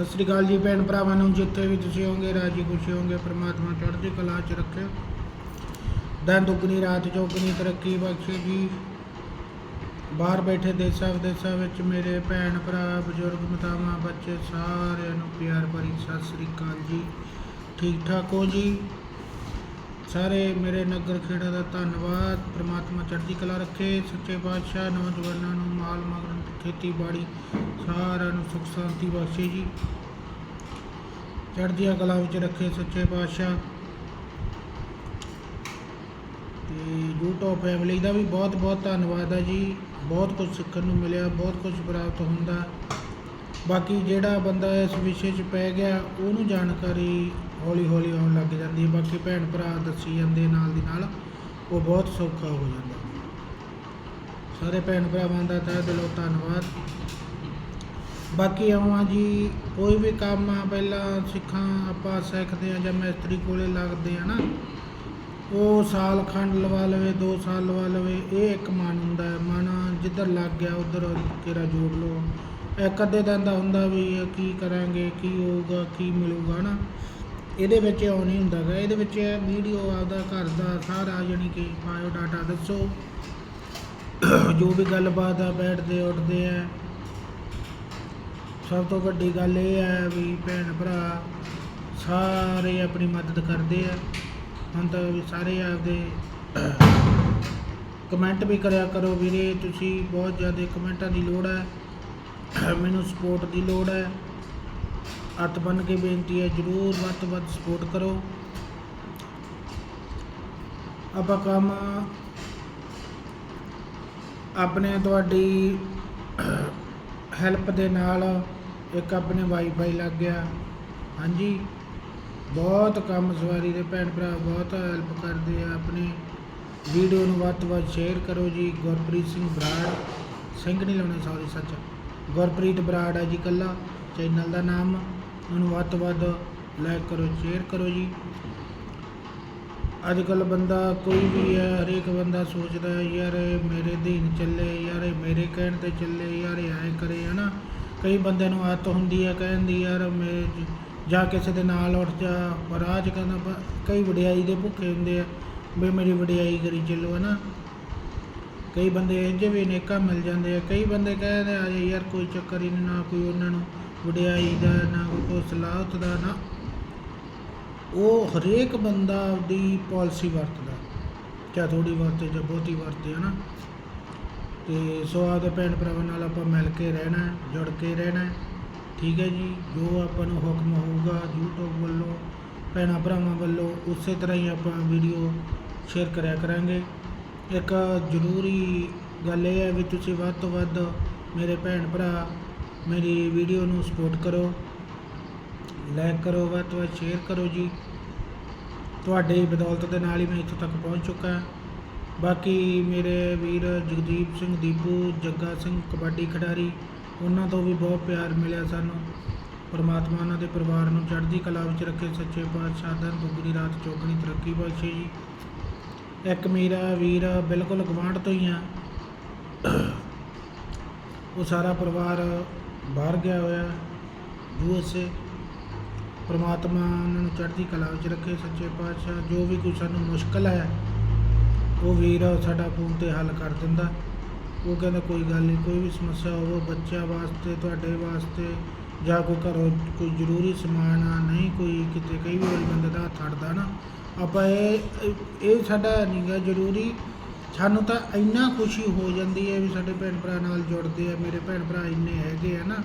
ਸਤਿ ਸ੍ਰੀ ਅਕਾਲ ਜੀ ਭੈਣ ਭਰਾਵਾਂ ਨੂੰ, ਜਿੱਥੇ ਵੀ ਤੁਸੀਂ ਹੋਗੇ ਰਾਜੀ ਖੁਸ਼ੀ ਹੋਗੇ ਪ੍ਰਮਾਤਮਾ ਚੜ੍ਹਦੀ ਕਲਾ 'ਚ ਰੱਖੇ ਦਿਨ ਦੁੱਗਣੀ ਰਾਤ ਚੌਗਣੀ ਤਰੱਕੀ ਬਖਸ਼ੇ ਜੀ। ਬਾਹਰ ਬੈਠੇ ਦੇਸ਼ਾਂ ਵਿਦੇਸ਼ਾਂ ਵਿੱਚ ਮੇਰੇ ਭੈਣ ਭਰਾ, ਬਜ਼ੁਰਗ, ਮਾਤਾਵਾਂ, ਬੱਚੇ, ਸਾਰਿਆਂ ਨੂੰ ਪਿਆਰ ਭਰੀ ਸਤਿ ਸ੍ਰੀ ਅਕਾਲ ਜੀ। ਠੀਕ ਠਾਕ ਹੋ ਜੀ? ਸਾਰੇ ਮੇਰੇ ਨਗਰ ਖੇੜਾ ਦਾ ਧੰਨਵਾਦ। ਪ੍ਰਮਾਤਮਾ ਚੜ੍ਹਦੀ ਕਲਾ ਰੱਖੇ। ਸੱਚੇ ਪਾਤਸ਼ਾਹ ਨੌਜਵਾਨਾਂ ਨੂੰ ਮਾਲ ਮਗਨ ਖੇਤੀਬਾੜੀ ਸਾਰਿਆਂ ਨੂੰ ਸੁਖ ਸ਼ਾਂਤੀ ਬਖਸ਼ੇ ਜੀ। ਚੜ੍ਹਦੀਆਂ ਕਲਾ ਵਿੱਚ ਰੱਖੇ ਸੱਚੇ ਪਾਤਸ਼ਾਹ। ਤੇ YouTube ਫੈਮਿਲੀ ਦਾ ਵੀ ਬਹੁਤ ਬਹੁਤ ਧੰਨਵਾਦ ਹੈ ਜੀ। ਬਹੁਤ ਕੁਝ ਸਿੱਖਣ ਨੂੰ ਮਿਲਿਆ, ਬਹੁਤ ਕੁਝ ਪ੍ਰਾਪਤ ਹੁੰਦਾ। ਬਾਕੀ ਜਿਹੜਾ ਬੰਦਾ ਇਸ ਵਿਸ਼ੇ 'ਚ ਪੈ ਗਿਆ, ਉਹਨੂੰ ਜਾਣਕਾਰੀ ਹੌਲੀ ਹੌਲੀ ਆਉਣ ਲੱਗ ਜਾਂਦੀ ਹੈ। ਬਾਕੀ ਭੈਣ ਭਰਾ ਦੱਸੀ ਜਾਂਦੇ ਨਾਲ ਦੀ ਨਾਲ, ਉਹ ਬਹੁਤ ਸੌਖਾ ਹੋ ਜਾਂਦਾ। ਸਾਰੇ ਭੈਣ ਭਰਾਵਾਂ ਦਾ ਤਹਿ ਦਿਲੋਂ ਧੰਨਵਾਦ। ਬਾਕੀ ਆਵਾਂ ਜੀ, ਕੋਈ ਵੀ ਕੰਮ ਆ, ਪਹਿਲਾਂ ਸਿੱਖਾਂ, ਆਪਾਂ ਸਿੱਖਦੇ ਆ ਜਾਂ ਮਿਸਤਰੀ ਕੋਲੇ ਲੱਗਦੇ ਆ ਨਾ, ਉਹ ਸਾਲ ਖੰਡ ਲਵਾ ਲਵੇ 2 ਸਾਲ ਲਵਾ ਲਵੇ, ਇਹ ਇੱਕ ਮਨ ਹੁੰਦਾ ਹੈ। ਮਨ ਜਿੱਧਰ ਲੱਗ ਗਿਆ, ਉਧਰ ਤੇਰਾ ਜੋੜ ਲਓ। ਇੱਕ ਅੱਧੇ ਦਿਨ ਦਾ ਹੁੰਦਾ ਵੀ ਕੀ ਕਰਾਂਗੇ, ਕੀ ਹੋਊਗਾ, ਕੀ ਮਿਲੂਗਾ ਨਾ। ਇਹਦੇ ਵਿੱਚ ਉਹ ਨਹੀਂ ਹੁੰਦਾ ਗਾ। ਇਹਦੇ ਵਿੱਚ ਵੀਡੀਓ ਆਪਦਾ ਘਰ ਦਾ ਸਾਰਾ ਯਾਨੀ ਕਿ ਬਾਇਓ ਡਾਟਾ ਦੱਸੋ। ਜੋ ਵੀ ਗੱਲਬਾਤ ਆ, ਬੈਠਦੇ, ਉੱਠਦੇ ਆ। ਸਭ ਤੋਂ ਵੱਡੀ ਗੱਲ ਇਹ ਹੈ ਵੀ ਭੈਣ ਭਰਾ ਸਾਰੇ ਆਪਣੀ ਮਦਦ ਕਰਦੇ ਆ। ਹੁਣ ਤਾਂ ਵੀ ਸਾਰੇ ਆਪਦੇ ਕਮੈਂਟ ਵੀ ਕਰਿਆ ਕਰੋ ਵੀਰੇ। ਤੁਸੀਂ ਬਹੁਤ ਜ਼ਿਆਦਾ ਕਮੈਂਟਾਂ ਦੀ ਲੋੜ ਹੈ ਮੈਨੂੰ ਸਪੋਰਟ ਦੀ ਲੋੜ ਹੈ ਹੱਥ ਬੰਨ ਕੇ ਬੇਨਤੀ ਹੈ, ਜਰੂਰ ਵੱਧ ਤੋਂ ਵੱਧ ਸਪੋਰਟ ਕਰੋ। ਆਪਾਂ ਕੰਮ ਆਪਣੇ ਤੁਹਾਡੀ ਹੈਲਪ ਦੇ ਨਾਲ ਇੱਕ ਆਪਣੇ ਵਾਈਫਾਈ ਲੱਗ ਗਿਆ। ਹਾਂਜੀ, ਬਹੁਤ ਕੰਮ ਸਵਾਰੀ ਦੇ ਭੈਣ ਭਰਾ ਬਹੁਤ ਹੈਲਪ ਕਰਦੇ ਆ ਆਪਣੇ। ਵੀਡੀਓ ਨੂੰ ਵੱਧ ਤੋਂ ਵੱਧ ਸ਼ੇਅਰ ਕਰੋ ਜੀ। ਗੁਰਪ੍ਰੀਤ ਸਿੰਘ ਬਰਾੜ, ਸਿੰਘ ਨਹੀਂ ਲਾਉਣਾ ਸੌਰੀ ਸੱਚ। ਗੁਰਪ੍ਰੀਤ ਬਰਾੜ ਹੈ ਜੀ ਕੱਲਾ ਚੈਨਲ ਦਾ ਨਾਮ। ਉਹਨੂੰ ਵੱਧ ਤੋਂ ਵੱਧ ਲਾਈਕ ਕਰੋ ਸ਼ੇਅਰ ਕਰੋ ਜੀ। ਅੱਜ ਕੱਲ ਬੰਦਾ ਕੋਈ ਵੀ ਹੈ, ਹਰੇਕ ਬੰਦਾ ਸੋਚਦਾ ਹੈ, ਯਾਰ ਇਹ ਮੇਰੇ ਦੀਨ ਚੱਲੇ, ਯਾਰ ਇਹ ਮੇਰੇ ਕਹਿਣ ਤੇ ਚੱਲੇ, ਯਾਰ ਇਹ ਐਂ ਕਰੇ, ਹਨਾ। ਕਈ ਬੰਦਿਆਂ ਨੂੰ ਆਦਤ ਹੁੰਦੀ ਹੈ, ਕਹਿਣ ਦੀ, ਯਾਰ ਮੈਂ ਜ- ਜਾਂ ਕਿਸੇ ਦੇ ਨਾਲ ਉੱਠ ਜਾ, ਪਰ ਆਜ ਕਹਿੰਦਾ ਬ- ਕਈ ਵਡਿਆਈ ਦੇ ਭੁੱਖੇ ਹੁੰਦੇ ਆ ਵੀ ਮੇਰੀ ਵਡਿਆਈ ਕਰੀ ਚੱਲੋ, ਹਨਾ। ਕਈ ਬੰਦੇ ਇੰਜ ਵੀ ਨੇਕਾ ਮਿਲ ਜਾਂਦੇ ਆ, ਕਈ ਬੰਦੇ ਕਹਿੰਦੇ ਆ ਯਾਰ ਕੋਈ ਚੱਕਰ ਹੀ ਨਹੀਂ, ਨਾ ਕੋਈ ਉਹਨਾਂ ਨੂੰ ਵਡਿਆਈ ਦਾ ਨਾ ਕੋਈ ਸਲਾਹਤ ਦਾ ਨਾ, ਉਹ ਹਰੇਕ ਬੰਦਾ ਆਪਦੀ ਪਾਲਿਸੀ ਵਰਤਦਾ। ਚਾਹੇ ਥੋੜੀ ਵਰਤੇ ਜਾਂ ਬਹੁਤੀ ਵਰਤੇ, ਹਨਾ? ਤੇ ਸੋ ਆਪਦੇ ਭੈਣ ਭਰਾਵਾਂ ਨਾਲ ਆਪਾਂ ਮਿਲ ਕੇ ਰਹਿਣਾ, ਜੁੜ ਕੇ ਰਹਿਣਾ। ਠੀਕ ਹੈ ਜੀ, ਜੋ ਆਪਾਂ ਨੂੰ ਹੁਕਮ ਹੋਊਗਾ YouTube ਵੱਲੋਂ, ਭੈਣਾਂ ਭਰਾਵਾਂ ਵੱਲੋਂ, ਉਸੇ ਤਰ੍ਹਾਂ ਹੀ ਆਪਾਂ ਵੀਡੀਓ ਸ਼ੇਅਰ ਕਰਿਆ ਕਰਾਂਗੇ। ਇੱਕ ਜ਼ਰੂਰੀ ਗੱਲ ਇਹ ਹੈ ਵੀ ਤੁਸੀਂ ਵੱਧ ਤੋਂ ਵੱਧ ਮੇਰੇ ਭੈਣ ਭਰਾ ਮੇਰੀ ਵੀਡੀਓ ਨੂੰ ਸਪੋਰਟ ਕਰੋ ਲਾਈਕ ਕਰੋ, ਵੱਧ ਤੋਂ ਵੱਧ ਸ਼ੇਅਰ ਕਰੋ ਜੀ। ਤੁਹਾਡੇ ਬਦੌਲਤ ਦੇ ਨਾਲ ਹੀ ਮੈਂ ਇੱਥੋਂ ਤੱਕ ਪਹੁੰਚ ਚੁੱਕਾ ਹਾਂ। ਬਾਕੀ ਮੇਰੇ ਵੀਰ ਜਗਦੀਪ ਸਿੰਘ, ਦੀਪੂ, ਜੱਗਾ ਸਿੰਘ, ਕਬੱਡੀ ਖਿਡਾਰੀ, ਉਹਨਾਂ ਤੋਂ ਵੀ ਬਹੁਤ ਪਿਆਰ ਮਿਲਿਆ ਸਾਨੂੰ। ਪਰਮਾਤਮਾ ਉਹਨਾਂ ਦੇ ਪਰਿਵਾਰ ਨੂੰ ਚੜ੍ਹਦੀ ਕਲਾ ਵਿੱਚ ਰੱਖੇ। ਸੱਚੇ ਪਾਤਸ਼ਾਹ ਦਾ ਦੁੱਗਣੀ ਰਾਤ ਚੌਗਣੀ ਤਰੱਕੀ ਬਖਸ਼ੇ ਜੀ। ਇੱਕ ਮੇਰਾ ਵੀਰ ਬਿਲਕੁਲ ਗਵਾਂਢ ਤੋਂ ਹੀ ਆ। ਉਹ ਸਾਰਾ ਪਰਿਵਾਰ ਬਾਹਰ ਗਿਆ ਹੋਇਆ ਯੂਐਸਏ ਪ੍ਰਮਾਤਮਾ ਉਹਨਾਂ ਨੂੰ ਚੜ੍ਹਦੀ ਕਲਾ ਵਿੱਚ ਰੱਖੇ ਸੱਚੇ ਪਾਤਸ਼ਾਹ, ਜੋ ਵੀ ਕੋਈ ਸਾਨੂੰ ਮੁਸ਼ਕਲ ਹੈ, ਉਹ ਵੀਰ ਸਾਡਾ ਫੋਨ ਤੇ ਹੱਲ ਕਰ ਦਿੰਦਾ। ਉਹ ਕਹਿੰਦਾ, ਕੋਈ ਗੱਲ ਨਹੀਂ, ਕੋਈ ਵੀ ਸਮੱਸਿਆ ਹੋਵੇ ਬੱਚਿਆਂ ਵਾਸਤੇ, ਤੁਹਾਡੇ ਵਾਸਤੇ, ਜਾਂ ਕੋਈ ਘਰੋਂ ਕੋਈ ਜ਼ਰੂਰੀ ਸਮਾਨ ਆ, ਨਹੀਂ ਕੋਈ ਕਿਤੇ, ਕਈ ਵੀ ਬੰਦੇ ਦਾ ਹੱਥ ਅੜਦਾ ਨਾ। ਆਪਾਂ ਇਹ ਇਹ ਸਾਡਾ ਨਹੀਂਗਾ ਜ਼ਰੂਰੀ ਸਾਨੂੰ ਤਾਂ ਇੰਨਾ ਖੁਸ਼ੀ ਹੋ ਜਾਂਦੀ ਹੈ ਵੀ ਸਾਡੇ ਭੈਣ ਭਰਾ ਨਾਲ ਜੁੜਦੇ ਆ, ਮੇਰੇ ਭੈਣ ਭਰਾ ਇੰਨੇ ਹੈਗੇ ਆ ਨਾ।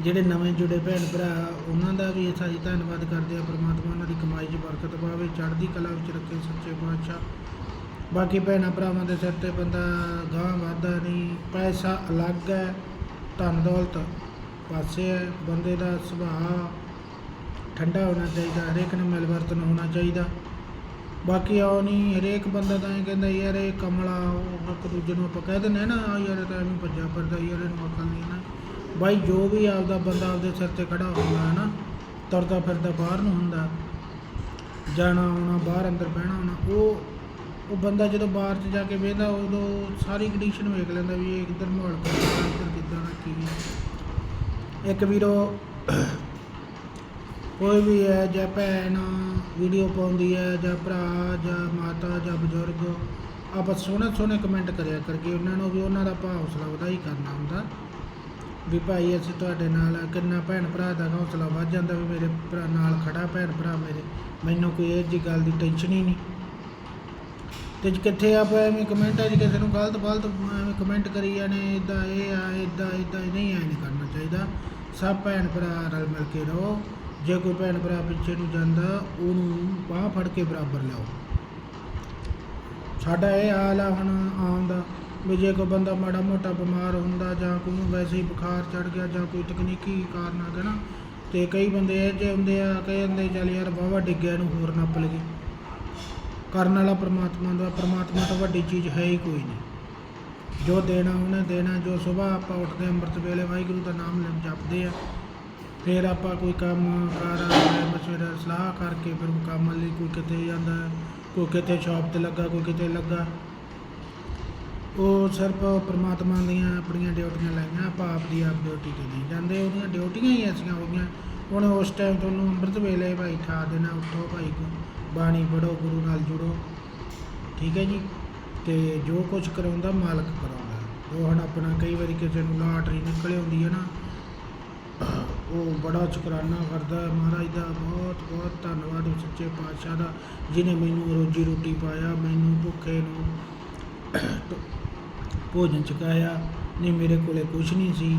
ਜਿਹੜੇ ਨਵੇਂ ਜੁੜੇ ਭੈਣ ਭਰਾ, ਉਹਨਾਂ ਦਾ ਵੀ ਅਸੀਂ ਧੰਨਵਾਦ ਕਰਦੇ ਆ ਪ੍ਰਮਾਤਮਾ ਉਹਨਾਂ ਦੀ ਕਮਾਈ 'ਚ ਬਰਕਤ ਪਾਵੇ, ਚੜ੍ਹਦੀ ਕਲਾ ਵਿੱਚ ਰੱਖੇ ਸੱਚੇ ਪਾਤਸ਼ਾਹ। ਬਾਕੀ ਭੈਣਾਂ ਭਰਾਵਾਂ ਦੇ ਸਿਰ ਤੇ ਬੰਦਾ ਗਾਂ ਵਾਧਾ ਨਹੀਂ, ਪੈਸਾ ਅਲੱਗ ਹੈ, ਧਨ ਦੌਲਤ ਪਾਸੇ ਹੈ, ਬੰਦੇ ਦਾ ਸੁਭਾਅ ਠੰਡਾ ਹੋਣਾ ਚਾਹੀਦਾ, ਹਰੇਕ ਨੂੰ ਮਿਲਵਰਤਨ ਹੋਣਾ ਚਾਹੀਦਾ। ਬਾਕੀ ਆਉ ਨਹੀਂ ਹਰੇਕ ਬੰਦਾ ਤਾਂ ਇਹ ਕਹਿੰਦਾ ਯਾਰ ਇਹ ਕਮਲਾ, ਉਹ ਇੱਕ ਦੂਜੇ ਨੂੰ ਆਪਾਂ ਕਹਿ ਦਿੰਦੇ ਆ ਨਾ, ਆ ਯਾਰ ਇਹ ਤਾਂ ਐਵੇਂ ਭੱਜਾ ਫਿਰਦਾ, ਯਾਰ ਇਹਨੂੰ ਅਕਲ ਨਹੀਂ ਨਾ ਬਾਈ ਜੋ ਵੀ ਆਪਦਾ ਬੰਦਾ ਆਪਦੇ ਸਿਰ ਤੇ ਖੜਾ ਹੁੰਦਾ ਹੈ ਨਾ, ਤੁਰਦਾ ਫਿਰਦਾ ਬਾਹਰ ਨੂੰ ਹੁੰਦਾ, ਜਾਣਾ ਆਉਣਾ, ਬਾਹਰ ਅੰਦਰ ਬਹਿਣਾ ਹੋਣਾ ਉਹ ਉਹ ਬੰਦਾ ਜਦੋਂ ਬਾਹਰ 'ਚ ਜਾ ਕੇ ਵੇਖਦਾ, ਉਦੋਂ ਸਾਰੀ ਕੰਡੀਸ਼ਨ ਵੇਖ ਲੈਂਦਾ ਵੀ ਇਹ ਕਿੱਧਰ ਮਾਹੌਲ ਕਿੱਦਾਂ ਇੱਧਰ ਕਿੱਦਾਂ ਦਾ ਕੀ ਹੈ। ਇੱਕ ਵੀਰੋ ਕੋਈ ਵੀ ਹੈ, ਜਾਂ ਭੈਣ ਵੀਡੀਓ ਪਾਉਂਦੀ ਹੈ, ਜਾਂ ਭਰਾ, ਜਾਂ ਮਾਤਾ, ਜਾਂ ਬਜ਼ੁਰਗ, ਆਪਾਂ ਸੋਹਣੇ ਸੋਹਣੇ ਕਮੈਂਟ ਕਰਿਆ ਕਰਕੇ ਉਹਨਾਂ ਨੂੰ ਵੀ ਉਹਨਾਂ ਦਾ ਭਾਅ ਹੌਸਲਾ ਵਧਾਈ ਕਰਨਾ ਹੁੰਦਾ। ਵੀ ਭਾਈ, ਅਸੀਂ ਤੁਹਾਡੇ ਨਾਲ ਆ। ਕਿੰਨਾ ਭੈਣ ਭਰਾ ਦਾ ਹੌਸਲਾ ਵੱਧ ਜਾਂਦਾ ਵੀ ਮੇਰੇ ਭਰਾ ਨਾਲ ਖੜਾ ਭੈਣ ਭਰਾ ਮੇਰੇ। ਮੈਨੂੰ ਕੋਈ ਇਹ ਜੀ ਗੱਲ ਦੀ ਟੈਨਸ਼ਨ ਹੀ ਨਹੀਂ। ਤੇ ਕਿੱਥੇ ਆਪਾਂ ਐਵੇਂ ਕਮੈਂਟਾਂ 'ਚ ਕਿਸੇ ਨੂੰ ਗਲਤ ਫਲਤ ਐਵੇਂ ਕਮੈਂਟ ਕਰੀ ਜਾਣੇ ਇਦਾਂ ਇਹ ਆ ਇਦਾਂ ਇਦਾਂ ਨਹੀਂ ਐ ਨਹੀਂ ਕਰਨਾ ਚਾਹੀਦਾ। ਸਭ ਭੈਣ ਭਰਾ ਰਲ ਮਿਲ ਕੇ ਰਹੋ। ਜੇ ਕੋਈ ਭੈਣ ਭਰਾ ਪਿੱਛੇ ਨੂੰ ਜਾਂਦਾ, ਉਹਨੂੰ ਬਾਹ ਫੜ ਕੇ ਬਰਾਬਰ ਲਿਆਓ। ਸਾਡਾ ਇਹ ਹਾਲ ਆ ਹੁਣ ਆਉਣ ਦਾ, ਵੀ ਜੇ ਕੋਈ ਬੰਦਾ ਮਾੜਾ ਮੋਟਾ ਬਿਮਾਰ ਹੁੰਦਾ ਜਾਂ ਕੋਈ ਨੂੰ ਵੈਸੇ ਹੀ ਬੁਖਾਰ ਚੜ ਗਿਆ ਜਾਂ ਕੋਈ ਤਕਨੀਕੀ ਕਾਰਨ ਆ ਗਿਆ ਨਾ, ਤੇ ਕਈ ਬੰਦੇ ਇਹ ਜਿਹੇ ਹੁੰਦੇ ਆ ਕਈ ਹੁੰਦੇ, ਚੱਲ ਯਾਰ ਵਾਹਵਾ ਡਿੱਗਿਆ ਨੂੰ ਹੋਰ ਨੱਪ ਲਈਏ। ਕਰਨ ਵਾਲਾ ਪਰਮਾਤਮਾ ਦਾ, ਪ੍ਰਮਾਤਮਾ ਤੋਂ ਵੱਡੀ ਚੀਜ਼ ਹੈ ਹੀ ਕੋਈ ਨਹੀਂ। ਜੋ ਦੇਣਾ ਉਹਨੇ ਦੇਣਾ, ਜੋ ਸਵੇਰ ਆਪਾਂ ਉੱਠਦੇ ਹਾਂ ਅੰਮ੍ਰਿਤ ਵੇਲੇ ਵਾਹਿਗੁਰੂ ਦਾ ਨਾਮ ਲੈ ਜਪਦੇ ਆ ਫਿਰ ਆਪਾਂ ਕੋਈ ਕੰਮ ਕਾਰ ਮਸ਼ਵਰਾ ਸਲਾਹ ਕਰਕੇ ਫਿਰ ਕੰਮ ਲਈ ਕੋਈ ਕਿਤੇ ਜਾਂਦਾ ਹੈ, ਕੋਈ ਕਿਤੇ ਸ਼ਾਪ ਤੇ ਲੱਗਾ ਕੋਈ ਕਿਤੇ ਲੱਗਾ। ਉਹ ਸਿਰਫ ਪ੍ਰਮਾਤਮਾ ਦੀਆਂ ਆਪਣੀਆਂ ਡਿਊਟੀਆਂ ਲਾਈਆਂ ਆਪਾਂ ਆਪ ਦੀ ਆਪ ਡਿਊਟੀ ਤੇ ਨਹੀਂ ਜਾਂਦੇ। ਉਹਦੀਆਂ ਡਿਊਟੀਆਂ ਹੀ ਐਸੀਆਂ ਹੋ ਗਈਆਂ। ਹੁਣ ਉਸ ਟਾਈਮ ਤੁਹਾਨੂੰ ਅੰਮ੍ਰਿਤ ਵੇਲੇ ਭਾਈ ਠਾ ਦੇਣਾ ਉੱਠੋ ਭਾਈ ਬਾਣੀ ਪੜੋ ਗੁਰੂ ਨਾਲ ਜੁੜੋ। ਠੀਕ ਹੈ ਜੀ? ਤੇ ਜੋ ਕੁਝ ਕਰਾਉਂਦਾ ਮਾਲਕ ਕਰਾਉਂਦਾ। ਉਹ ਹੁਣ ਆਪਣਾ ਕਈ ਵਾਰੀ ਕਿਸੇ ਨੂੰ ਲਾਟਰੀ ਨਿਕਲ ਆਉਂਦੀ ਹੈ ਨਾ ਉਹ ਬੜਾ ਸ਼ੁਕਰਾਨਾ ਕਰਦਾ ਮਹਾਰਾਜ ਦਾ ਬਹੁਤ ਬਹੁਤ ਧੰਨਵਾਦ ਉਸ ਸੱਚੇ ਪਾਤਸ਼ਾਹ ਦਾ ਜਿਨੇ ਮੈਨੂੰ ਰੋਜੀ ਰੋਟੀ ਪਾਇਆ, ਮੈਨੂੰ ਭੁੱਖੇ ਨੂੰ ਭੋਜਨ ਚੁਕਾਇਆ। ਨਹੀਂ, ਮੇਰੇ ਕੋਲੇ ਕੁਝ ਨਹੀਂ ਸੀ,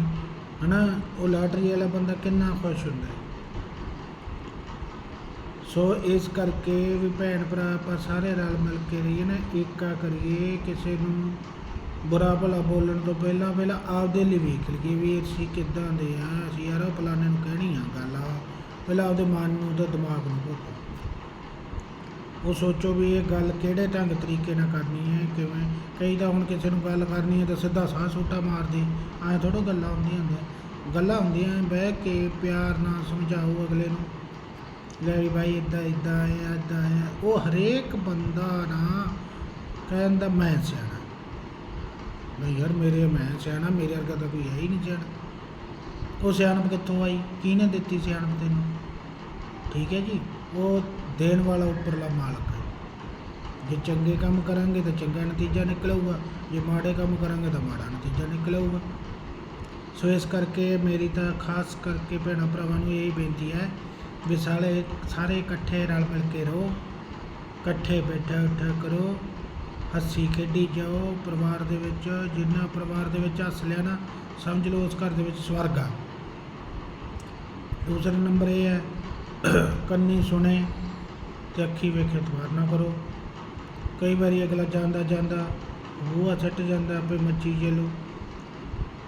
ਹਨਾ? ਉਹ ਲਾਟਰੀ ਵਾਲਾ ਬੰਦਾ ਕਿੰਨਾ ਖੁਸ਼ ਹੁੰਦਾ ਸੋ ਇਸ ਕਰਕੇ ਵੀ ਭੈਣ ਭਰਾ ਆਪਾਂ ਸਾਰੇ ਰਲ ਮਿਲ ਕੇ ਰਹੀਏ ਨਾ, ਏਕਾ ਕਰੀਏ ਕਿਸੇ ਨੂੰ ਬੁਰਾ ਭਲਾ ਬੋਲਣ ਤੋਂ ਪਹਿਲਾਂ ਪਹਿਲਾਂ ਆਪਦੇ ਲਈ ਵੇਖ ਲਈਏ ਵੀ ਅਸੀਂ ਕਿੱਦਾਂ ਦੇ ਆ, ਅਸੀਂ ਯਾਰ ਉਹ ਫਲਾਣੇ ਨੂੰ ਕਹਿਣੀ ਆ ਗੱਲ। ਆ ਪਹਿਲਾਂ ਆਪਦੇ ਮਨ ਨੂੰ ਤੇ ਦਿਮਾਗ ਨੂੰ ਭੋਗੋ ਉਹ ਸੋਚੋ ਵੀ ਇਹ ਗੱਲ ਕਿਹੜੇ ਢੰਗ ਤਰੀਕੇ ਨਾਲ ਕਰਨੀ ਹੈ, ਕਿਵੇਂ? ਕਈ ਤਾਂ ਹੁਣ ਕਿਸੇ ਨੂੰ ਗੱਲ ਕਰਨੀ ਹੈ ਤਾਂ ਸਿੱਧਾ ਸਾਹ ਸੋਟਾ ਮਾਰਦੇ, ਐਂ ਥੋੜੋ ਗੱਲਾਂ ਹੁੰਦੀਆਂ ਹੁੰਦੀਆਂ। ਗੱਲਾਂ ਹੁੰਦੀਆਂ, ਬਹਿ ਕੇ ਪਿਆਰ ਨਾਲ ਸਮਝਾਓ ਅਗਲੇ ਨੂੰ। ਲੈ ਵੀ ਭਾਈ ਇਦਾਂ ਇਦਾਂ ਹੈ ਇਦਾਂ ਹੈ ਉਹ ਹਰੇਕ ਬੰਦਾ ਨਾ ਕਹਿੰਦਾ ਮੈਂ ਸਿਆਣਾ। ਨਹੀਂ ਯਾਰ ਮੇਰੇ ਮੈਂ ਸਿਆਣਾ ਮੇਰੇ ਵਰਗਾ ਤਾਂ ਕੋਈ ਹੈ ਹੀ ਨਹੀਂ ਸਿਆਣਾ ਉਹ ਸਿਆਣਪ ਕਿੱਥੋਂ ਆਈ? ਕਿਹਨੇ ਦਿੱਤੀ ਸਿਆਣਪ ਤੈਨੂੰ? ਠੀਕ ਹੈ ਜੀ, ਉਹ ਦੇਣ ਵਾਲਾ ਉੱਪਰਲਾ ਮਾਲਕ ਹੈ। ਜੇ ਚੰਗੇ ਕੰਮ ਕਰਾਂਗੇ ਤਾਂ ਚੰਗਾ ਨਤੀਜਾ ਨਿਕਲੂਗਾ, ਜੇ ਮਾੜੇ ਕੰਮ ਕਰਾਂਗੇ ਤਾਂ ਮਾੜਾ ਨਤੀਜਾ ਨਿਕਲੂਗਾ। ਸੋ ਇਸ ਕਰਕੇ ਮੇਰੀ ਤਾਂ ਖਾਸ ਕਰਕੇ ਭੈਣਾਂ ਭਰਾਵਾਂ ਨੂੰ ਇਹ ਬੇਨਤੀ ਹੈ ਵੀ ਸਾਰੇ ਸਾਰੇ ਇਕੱਠੇ ਰਲ ਮਿਲ ਕੇ ਰਹੋ, ਇਕੱਠੇ ਬੈਠਾ ਉੱਠਾ ਕਰੋ ਹੱਸੀ ਖੇਡੀ ਜਾਓ, ਪਰਿਵਾਰ ਦੇ ਵਿੱਚ, ਜਿੰਨਾ ਪਰਿਵਾਰ ਦੇ ਵਿੱਚ ਹੱਸ ਲਿਆ ਨਾ, ਸਮਝ ਲਓ ਉਸ ਘਰ ਦੇ ਵਿੱਚ ਸਵਰਗ ਆ। ਦੂਸਰਾ ਨੰਬਰ ਇਹ ਹੈ, ਕੰਨੀ ਸੁਣੇ ਤੇ ਅੱਖੀ ਵੇਖੇ ਤਵਾਰ ਨਾ ਕਰੋ। ਕਈ ਵਾਰੀ ਅਗਲਾ ਜਾਂਦਾ ਜਾਂਦਾ ਉਹ ਛੱਟ ਜਾਂਦਾ ਆਪੇ ਮੱਚੀ ਚਲੋ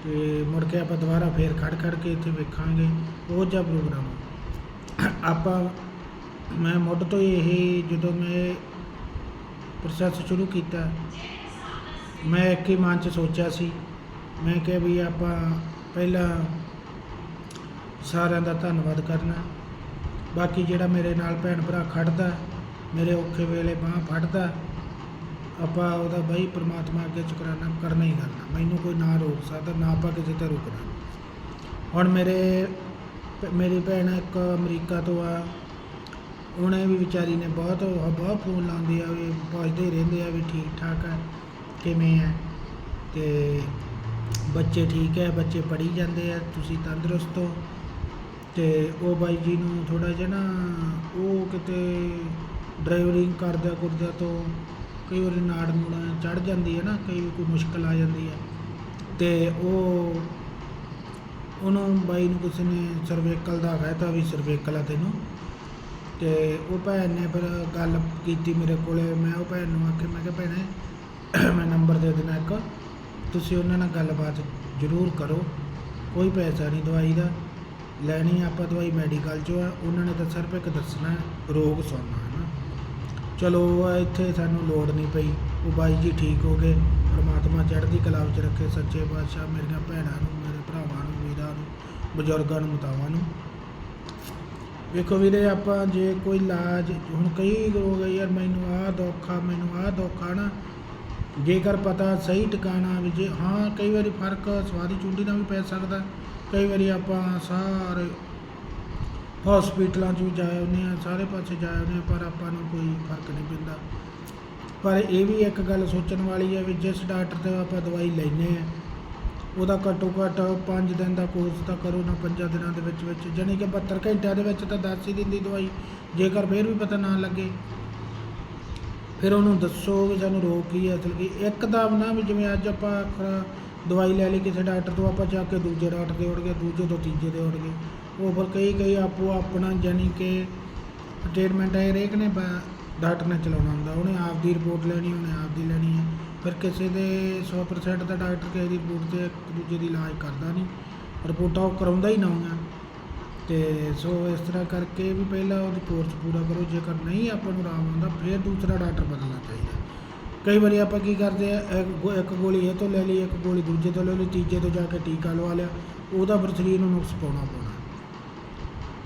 ਤੇ ਮੁੜ ਕੇ ਆਪਾਂ ਦੁਬਾਰਾ ਫੇਰ ਖੜ ਖੜ ਕੇ ਇੱਥੇ ਵੇਖਾਂਗੇ, ਉਹ ਜਿਹਾ ਪ੍ਰੋਗਰਾਮ ਆਪਾਂ, ਮੈਂ ਮੁੱਢ ਤੋਂ ਹੀ ਇਹ ਜਦੋਂ ਮੈਂ ਪ੍ਰੋਸੈਸ ਸ਼ੁਰੂ ਕੀਤਾ। ਮੈਂ ਇੱਕ ਹੀ ਮਨ 'ਚ ਸੋਚਿਆ ਸੀ। ਮੈਂ ਕਿਹਾ ਵੀ ਆਪਾਂ ਪਹਿਲਾਂ ਸਾਰਿਆਂ ਦਾ ਧੰਨਵਾਦ ਕਰਨਾ। ਬਾਕੀ ਜਿਹੜਾ ਮੇਰੇ ਨਾਲ ਭੈਣ ਭਰਾ ਖੜਦਾ, ਮੇਰੇ ਔਖੇ ਵੇਲੇ ਬਾਹ ਫੜਦਾ, ਆਪਾਂ ਉਹਦਾ ਬਈ ਪ੍ਰਮਾਤਮਾ ਅੱਗੇ ਸ਼ੁਕਰਾਨਾ ਕਰਨਾ ਹੀ ਕਰਨਾ। ਮੈਨੂੰ ਕੋਈ ਨਾ ਰੋਕ ਸਕਦਾ, ਨਾ ਆਪਾਂ ਕਿਸੇ ਤੇ ਰੁਕਣਾ। ਹੁਣ ਮੇਰੇ, ਮੇਰੀ ਭੈਣ ਇੱਕ ਅਮਰੀਕਾ ਤੋਂ ਆ। ਉਹਨੇ ਵੀ ਵਿਚਾਰੀ ਨੇ ਬਹੁਤ ਬਹੁਤ ਫੋਨ ਲਾਉਂਦੀ ਆ, ਵੀ ਪੁੱਛਦੇ ਰਹਿੰਦੇ ਆ ਵੀ ਠੀਕ ਠਾਕ ਆ, ਕਿਵੇਂ ਆ? ਤੇ ਬੱਚੇ ਠੀਕ ਹੈ ਬੱਚੇ ਪੜ੍ਹੀ ਜਾਂਦੇ ਆ, ਤੁਸੀਂ ਤੰਦਰੁਸਤ ਹੋ। ਤੇ ਉਹ ਬਾਈ ਜੀ ਨੂੰ ਥੋੜਾ ਜਿਹਾ ਨਾ ਉਹ ਕਿਤੇ ਡਰਾਈਵਰਿੰਗ ਕਰਦਿਆਂ ਕਰਦਿਆਂ ਤੋਂ ਕਈ ਵਾਰੀ ਨਾੜ ਨੂੜ ਚੜ ਜਾਂਦੀ ਹੈ ਨਾ, ਕਈ ਵਾਰੀ ਕੋਈ ਮੁਸ਼ਕਲ ਆ ਜਾਂਦੀ ਹੈ ਤੇ ਉਹ, ਉਹਨੂੰ ਬਾਈ ਨੂੰ ਕਿਸੇ ਨੇ ਸਰਵੇਕਲ ਦਾ ਕਹਿਤਾ ਵੀ ਸਰਵੇਕਲ ਆ ਤੈਨੂੰ। ਅਤੇ ਉਹ ਭੈਣ ਨੇ ਫਿਰ ਗੱਲ ਕੀਤੀ ਮੇਰੇ ਕੋਲ, ਮੈਂ ਉਹ ਭੈਣ ਨੂੰ ਆਖਿਆ, ਮੈਂ ਕਿਹਾ ਭੈਣੇ, ਮੈਂ ਨੰਬਰ ਦੇ ਦੇਣਾ ਇੱਕ, ਤੁਸੀਂ ਉਹਨਾਂ ਨਾਲ ਗੱਲਬਾਤ ਜ਼ਰੂਰ ਕਰੋ, ਕੋਈ ਪੈਸਾ ਨਹੀਂ ਦਵਾਈ ਦਾ, ਲੈਣੀ ਆਪਾਂ ਦਵਾਈ ਮੈਡੀਕਲ 'ਚੋਂ ਆ, ਉਹਨਾਂ ਨੇ ਤਾਂ ਸਿਰਫ ਇੱਕ ਦੱਸਣਾ, ਰੋਗ ਸੁਣਨਾ, ਹੈ ਨਾ। ਚਲੋ ਇੱਥੇ ਸਾਨੂੰ ਲੋੜ ਨਹੀਂ ਪਈ, ਉਹ ਬਾਈ ਜੀ ਠੀਕ ਹੋ ਗਏ, ਪਰਮਾਤਮਾ ਚੜ੍ਹਦੀ ਕਲਾ ਵਿੱਚ ਰੱਖੇ ਸੱਚੇ ਪਾਤਸ਼ਾਹ, ਮੇਰੀਆਂ ਭੈਣਾਂ ਨੂੰ, ਮੇਰੇ ਭਰਾਵਾਂ ਨੂੰ, ਵੀਰਾਂ ਨੂੰ, ਬਜ਼ੁਰਗਾਂ ਨੂੰ, ਮਤਾਵਾਂ ਨੂੰ। ਵੇਖੋ ਵੀਰੇ, ਆਪਾਂ ਜੇ ਕੋਈ ਇਲਾਜ ਹੁਣ ਕਈ ਲੋਕ ਯਾਰ, ਮੈਨੂੰ ਆਹ ਦੁੱਖ ਮੈਨੂੰ ਆਹ ਦੁੱਖ ਨਾ। ਜੇਕਰ ਪਤਾ ਸਹੀ ਟਿਕਾਣਾ ਵੀ ਜੇ, ਹਾਂ, ਕਈ ਵਾਰੀ ਫ਼ਰਕ ਸਵਾਦੀ ਚੁੰਡੀ ਨਾਲ ਵੀ ਪੈ ਸਕਦਾ। ਕਈ ਵਾਰੀ ਆਪਾਂ ਸਾਰੇ ਹਸਪੀਟਲਾਂ 'ਚ ਵੀ ਜਾਏ ਹੁੰਦੇ ਆ ਸਾਰੇ ਪਾਸੇ ਜਾਏ ਹੁੰਦੇ ਆ ਪਰ ਆਪਾਂ ਨੂੰ ਕੋਈ ਫ਼ਰਕ ਨਹੀਂ ਪੈਂਦਾ। ਪਰ ਇਹ ਵੀ ਇੱਕ ਗੱਲ ਸੋਚਣ ਵਾਲੀ ਹੈ ਵੀ ਜਿਸ ਡਾਕਟਰ ਤੋਂ ਆਪਾਂ ਦਵਾਈ ਲੈਨੇ ਆ ਉਹਦਾ ਘੱਟੋ ਘੱਟ 5 ਦਿਨ ਦਾ ਕੋਰਸ ਤਾਂ ਕਰੋ ਨਾ 5 ਦਿਨਾਂ ਦੇ ਵਿੱਚ ਵਿੱਚ। ਜਾਣੀ ਕਿ 72 ਘੰਟਿਆਂ ਦੇ ਵਿੱਚ ਤਾਂ ਦੱਸ ਹੀ ਦਿੰਦੀ ਦਵਾਈ। ਜੇਕਰ ਫਿਰ ਵੀ ਪਤਾ ਨਾ ਲੱਗੇ, ਫਿਰ ਉਹਨੂੰ ਦੱਸੋ ਵੀ ਸਾਨੂੰ ਰੋਗ ਕੀ ਹੈ, ਅਸਲ ਕੀ। ਇੱਕਦਮ ਨਾ ਵੀ ਜਿਵੇਂ ਅੱਜ ਆਪਾਂ ਖ- ਦਵਾਈ ਲੈ ਲਈ ਕਿਸੇ ਡਾਕਟਰ ਤੋਂ, ਆਪਾਂ ਜਾ ਕੇ ਦੂਜੇ ਡਾਕਟਰ ਦੇ ਉੜ ਗਏ, ਦੂਜੇ ਤੋਂ ਤੀਜੇ ਦੇ ਉੜ ਗਏ। ਉਹ ਫਿਰ ਕਈ ਕਈ ਆਪੋ ਆਪਣਾ ਜਾਣੀ ਕਿ ਟ੍ਰੀਟਮੈਂਟ ਹੈ, ਹਰੇਕ ਨੇ ਬ- ਡਾਕਟਰ ਨੇ ਚਲਾਉਣਾ ਹੁੰਦਾ, ਉਹਨੇ ਆਪ ਦੀ ਰਿਪੋਰਟ ਲੈਣੀ, ਉਹਨੇ ਆਪ ਦੀ ਲੈਣੀ ਹੈ। ਫਿਰ ਕਿਸੇ ਦੇ 100% ਦਾ ਡਾਕਟਰ ਕਿਸੇ ਦੀ ਰਿਪੋਰਟ ਤੇ ਇੱਕ ਦੂਜੇ ਦੀ ਇਲਾਜ ਕਰਦਾ ਨਹੀਂ। ਰਿਪੋਰਟਾਂ ਉਹ ਕਰਾਉਂਦਾ ਹੀ ਨਾ ਹੋਈਆਂ ਤੇ ਸੋ ਇਸ ਤਰ੍ਹਾਂ ਕਰਕੇ ਵੀ ਪਹਿਲਾਂ ਉਹਦੀ ਕੋਰਸ ਪੂਰਾ ਕਰੋ, ਜੇਕਰ ਨਹੀਂ ਆਪਾਂ ਨੂੰ ਆਰਾਮ ਆਉਂਦਾ, ਫਿਰ ਦੂਸਰਾ ਡਾਕਟਰ ਬਦਲਣਾ ਚਾਹੀਦਾ। ਕਈ ਵਾਰੀ ਆਪਾਂ ਕੀ ਕਰਦੇ ਆ, ਇੱਕ ਗੋ- ਇੱਕ ਗੋਲੀ ਇਹ ਤੋਂ ਲੈ ਲਈ, ਇੱਕ ਗੋਲੀ ਦੂਜੇ ਤੋਂ ਲੈ ਲਈ, ਤੀਜੇ ਤੋਂ ਜਾ ਕੇ ਟੀਕਾ ਲਵਾ ਲਿਆ, ਉਹਦਾ ਫਿਰ ਸਰੀਰ ਨੂੰ ਨੁਕਸ ਪਾਉਣਾ ਪਾਉਣਾ